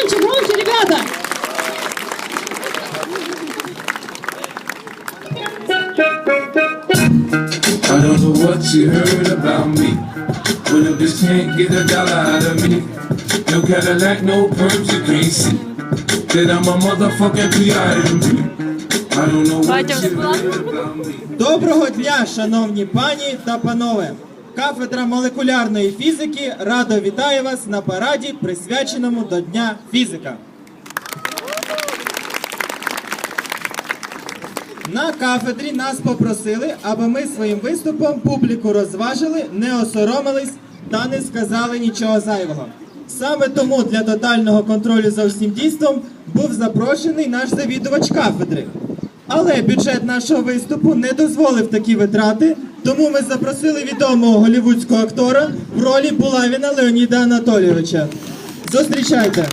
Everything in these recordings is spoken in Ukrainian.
Громче, громче, ребята! I don't know what you heard about me. Well, if this can't get a dollar out of me, no Cadillac, no perms, you can't see that I'm a motherfucking P.I.M.P. I don't know what Батя, you heard about me. Доброго дня, шановні пані та панове! Кафедра молекулярної фізики радо вітає вас на параді, присвяченому до Дня фізика. На кафедрі нас попросили, аби ми своїм виступом публіку розважили, не осоромились та не сказали нічого зайвого. Саме тому для тотального контролю за всім дійством був запрошений наш завідувач кафедри. Але бюджет нашого виступу не дозволив такі витрати, тому ми запросили відомого голівудського актора в ролі Булавіна Леоніда Анатолійовича. Зустрічайте!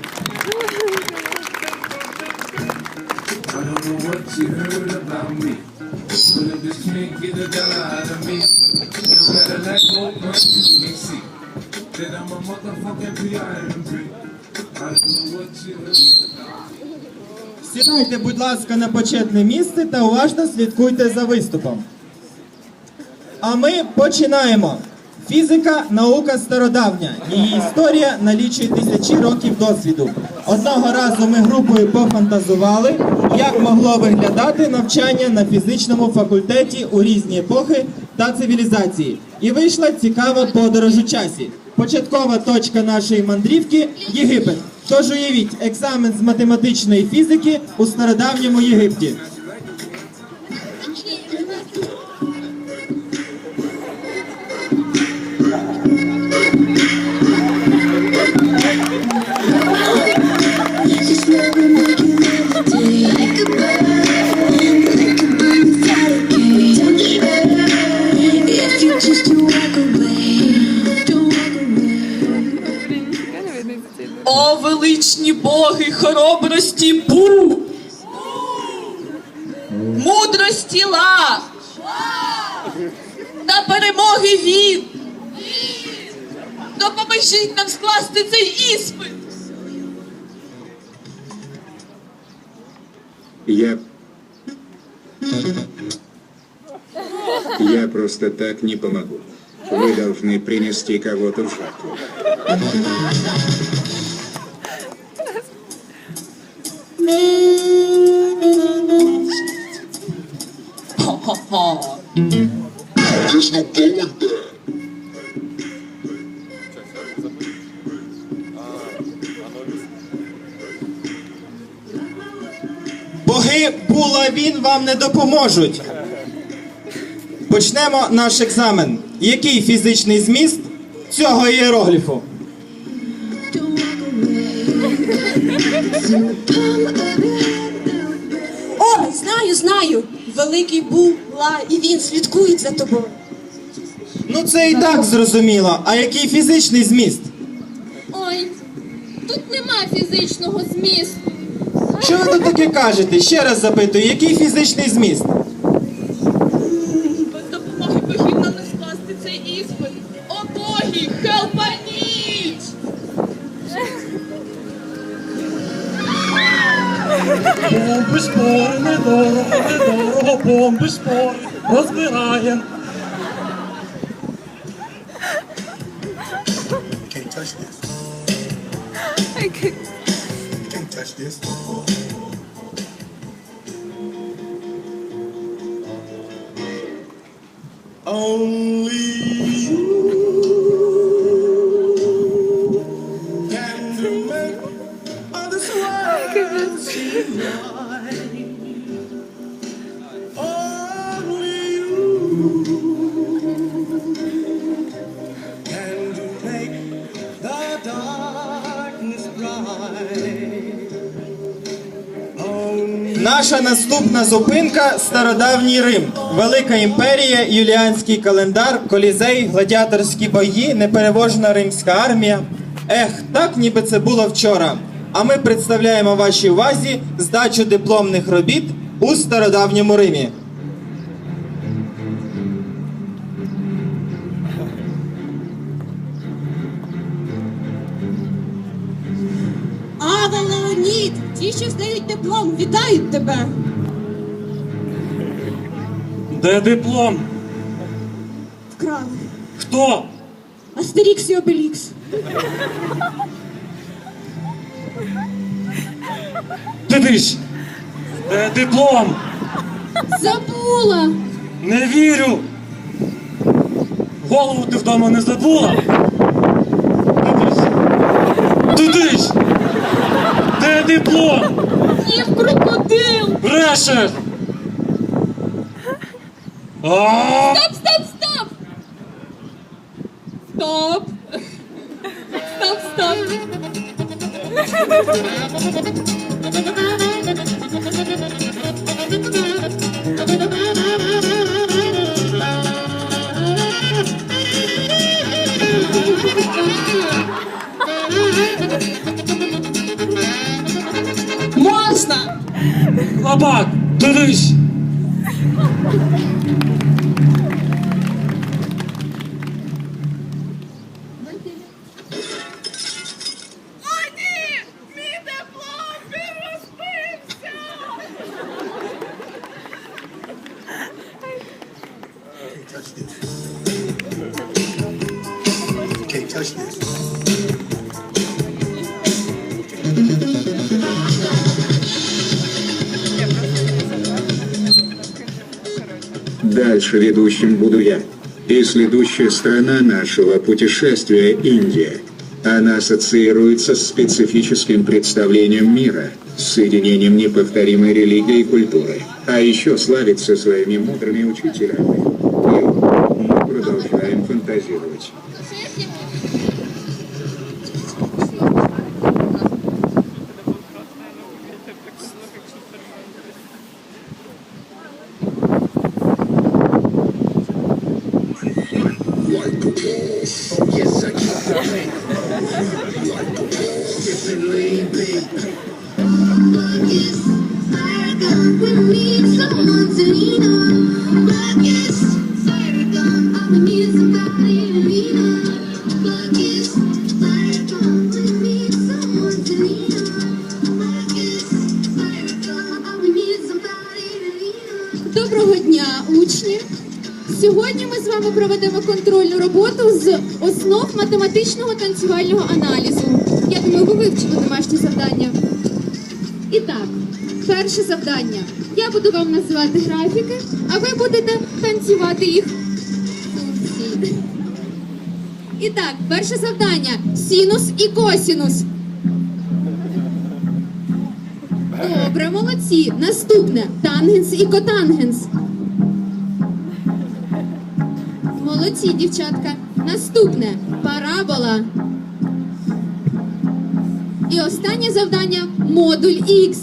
Сідайте, будь ласка, на почетне місце та уважно слідкуйте за виступом. А ми починаємо. Фізика наука стародавня. Її історія налічує тисячі років досвіду. Одного разу ми групою пофантазували, як могло виглядати навчання на фізичному факультеті у різні епохи та цивілізації. І вийшла цікава подорож у часі. Початкова точка нашої мандрівки Єгипет. Тож уявіть, екзамен з математичної фізики у стародавньому Єгипті. О, величні боги хоробрості Бу! Мудрості Ла! Та перемоги він! Допоможіть нам скласти цей іспит! Я... Я просто так не помогу. Вы должны принести кого-то в жертву. There's no going back Боги була він вам не допоможуть. Почнемо наш екзамен. Який фізичний зміст цього ієрогліфу? О, знаю, знаю. Великий була, і він слідкує за тобою. Ну це і так зрозуміло. А який фізичний зміст? Ой, тут нема фізичного змісту. Що ви тут таке кажете? Ще раз запитую, який фізичний зміст? Спори, недорого, недорого, бомби спори, розбираєм. Can't touch this. Can't touch this. Only Наша наступна зупинка стародавній Рим. Велика імперія, юліанський календар, колізей, гладіаторські бої, непереможна римська армія. Ех, так ніби це було вчора. А ми представляємо вашій увазі здачу дипломних робіт у стародавньому Римі. Ті, що здають диплом, вітають тебе. Де диплом? Вкрали. Хто? Астерікс і Обелікс. Дивись! Де диплом? Забула. Не вірю! Голову ти вдома не забула? Дидись! Дидись! Де диплом? Їв крокодил. Брешеш! А! Стоп, стоп, стоп. Стоп. Стоп, стоп. kurtuluş Дальше ведущим буду я. И следующая страна нашего путешествия – Индия. Она ассоциируется с специфическим представлением мира, с соединением неповторимой религии и культуры. А еще славится своими мудрыми учителями. И мы продолжаем фантазировать. Yes, I keep coming. Different lane, babe. I guess I got we need someone to lean on. Сьогодні ми з вами проведемо контрольну роботу з основ математичного танцювального аналізу. Я думаю, ви вивчили домашнє завдання. І так, перше завдання. Я буду вам називати графіки, а ви будете танцювати їх. І так, перше завдання: синус і косінус. Добре, молодці. Наступне тангенс і котангенс. Молодці, дівчатка. Наступне парабола. І останнє завдання модуль Х.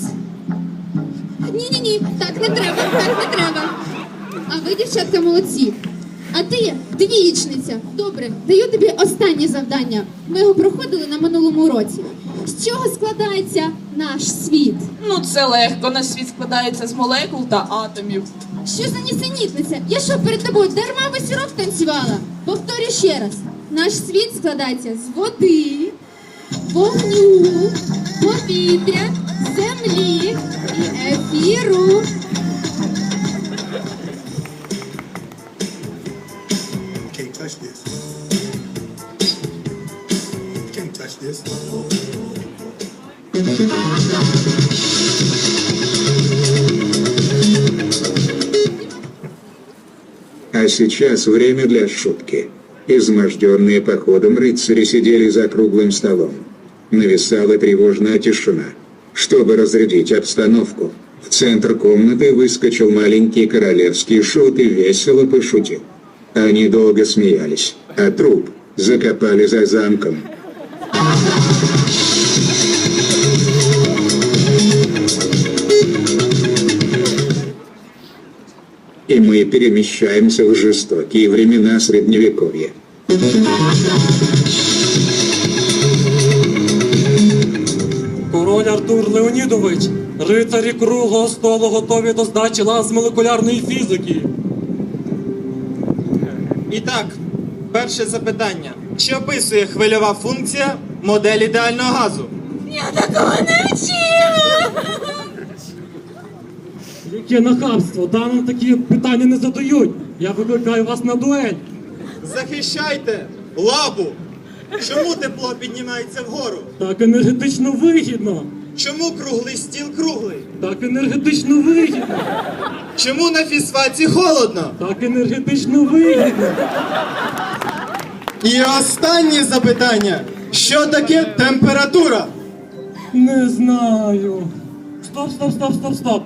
Ні-ні-ні, так не треба, так не треба. А ви, дівчатка, молодці. А ти двієчниця. Добре, даю тобі останнє завдання. Ми його проходили на минулому уроці. З чого складається наш світ? Ну це легко, наш світ складається з молекул та атомів. Що за нісенітниця? Я що перед тобою дарма весь танцювала? Повторю ще раз. Наш світ складається з води, вогню, повітря, землі і ефіру. Touch this. Can't touch this. А сейчас время для шутки. Изможденные походом рыцари сидели за круглым столом. Нависала тревожная тишина. Чтобы разрядить обстановку, в центр комнаты выскочил маленький королевский шут и весело пошутил. Они долго смеялись, а труп закопали за замком. И мы перемещаемся в жестокие времена Средневековья. Король Артур Леонідович, рицарі круглого столу готові до здачі лаз молекулярної фізики. І так, перше запитання. Чи описує хвильова функція модель ідеального газу? Я такого не вчив! Яке нахабство, там нам такі питання не задають. Я викликаю вас на дуель. Захищайте лабу! Чому тепло піднімається вгору? Так енергетично вигідно. Чому круглий стіл круглий? Так енергетично вигідно. Чому на фізфаці холодно? Так енергетично вигідно. І останнє запитання. Що таке температура? Не знаю. Стоп, стоп, стоп, стоп, стоп.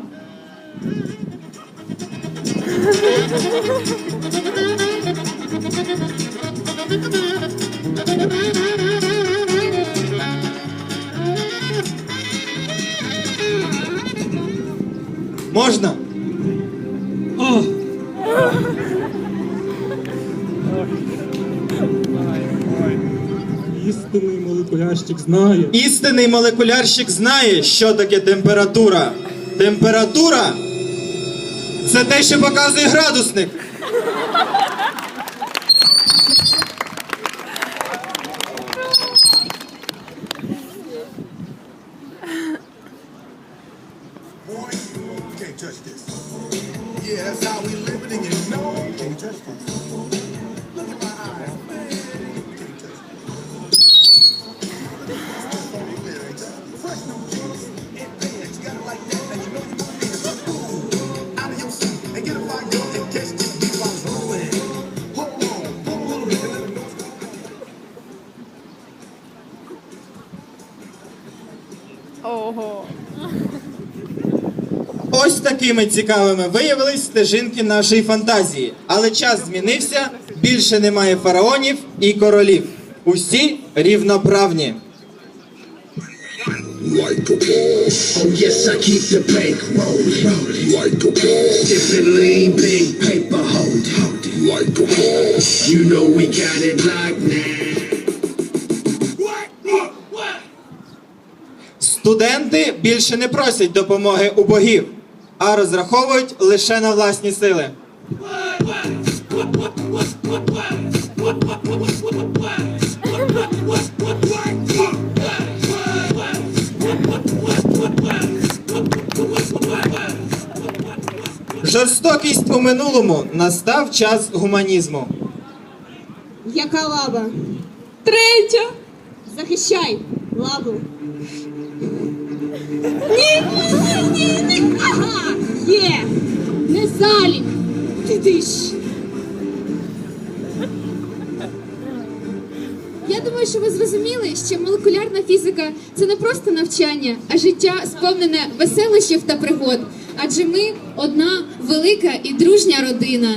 Можна? О! Істинний молекулярщик знає. Істинний молекулярщик знає, що таке температура. Температура це те, що показує градусник. Ого. Ось такими цікавими виявились стежинки нашої фантазії. Але час змінився, більше немає фараонів і королів. Усі рівноправні. Like a boss. Oh yes, I keep the bank rolling. Like a boss. Dipping lean, big paper, hold, hold it. Like a boss. You know we got it locked now. Студенти більше не просять допомоги у богів, а розраховують лише на власні сили. Жорстокість у минулому настав час гуманізму. Яка лаба? Третя. Захищай лабу. Ні, ні, ні, ні. Ага, є. Не залі. Ти. Я думаю, що ви зрозуміли, що молекулярна фізика це не просто навчання, а життя сповнене веселощів та пригод. Адже ми одна велика і дружня родина.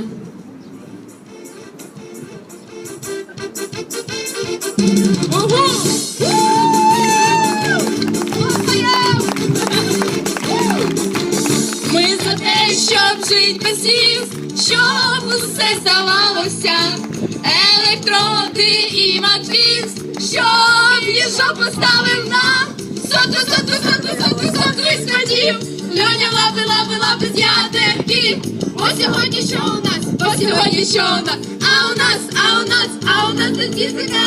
Жить без слів, щоб усе здавалося. Електроди і матвіз, щоб їжок поставив нам. Соту, соту, соту, соту, соту із катів. Льоня лапи, лапи, лапи з ядерків. Бо сьогодні що у нас? Бо сьогодні що у нас? А у нас, а у нас, а у нас тут фізика.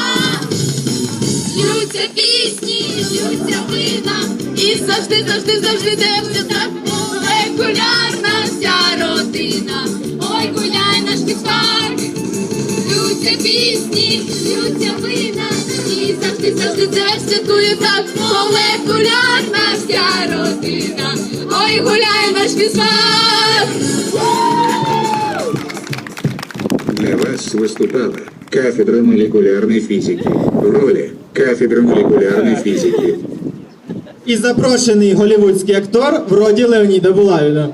Льються пісні, льються вина, і завжди, завжди, завжди все так молекулярна вся родина. Ой, гуляй наш підпарк, льються пісні, льються вина, і завжди, завжди це святкує так молекулярна вся родина. Ой, гуляй наш підпарк. Для вас выступала кафедра молекулярной физики. В роли кафедра молекулярной физики. І запрошений голівудський актор вроді Леоніда Булавіна.